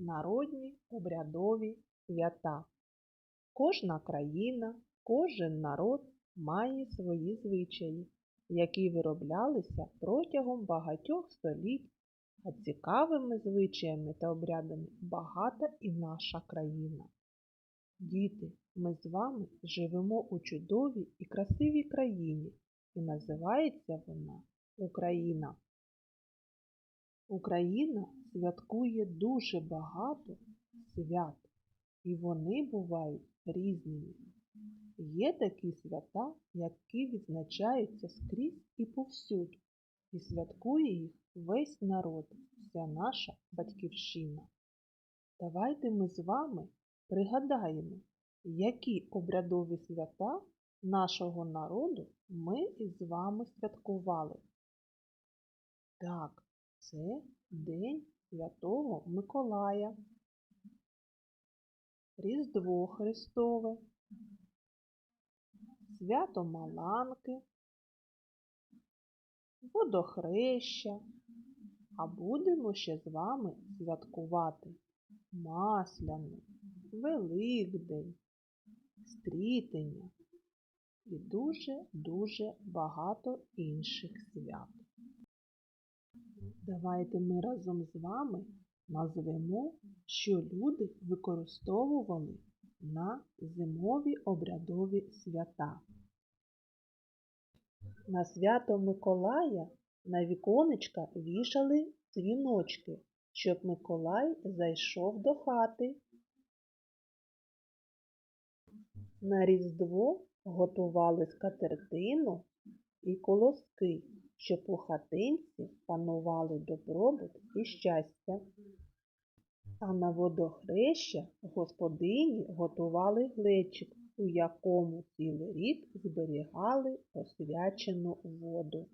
народні обрядові свята. Кожна країна, кожен народ має свої звичаї, які вироблялися протягом багатьох століть, а цікавими звичаями та обрядами багата і наша країна. Діти, ми з вами живемо у чудовій і красивій країні, і називається вона Україна. Україна святкує дуже багато свят, і вони бувають різними. Є такі свята, які відзначаються скрізь і повсюдь, і святкує їх весь народ, вся наша батьківщина. Давайте ми з вами пригадаємо, які обрядові свята нашого народу ми із вами святкували. Так, це День Святого Миколая, Різдво Христове, Свято Маланки, Водохреща, а будемо ще з вами святкувати Масляну, Великдень, Стрітення. І дуже-дуже багато інших свят. Давайте ми разом з вами назвемо, що люди використовували на зимові обрядові свята. На свято Миколая на віконечка вішали дзвіночки, щоб Миколай зайшов до хати. На Різдво готували скатертину і колоски, щоб у хатинці панували добробут і щастя. А на водохреща господині готували глечик, у якому цілий рік зберігали освячену воду.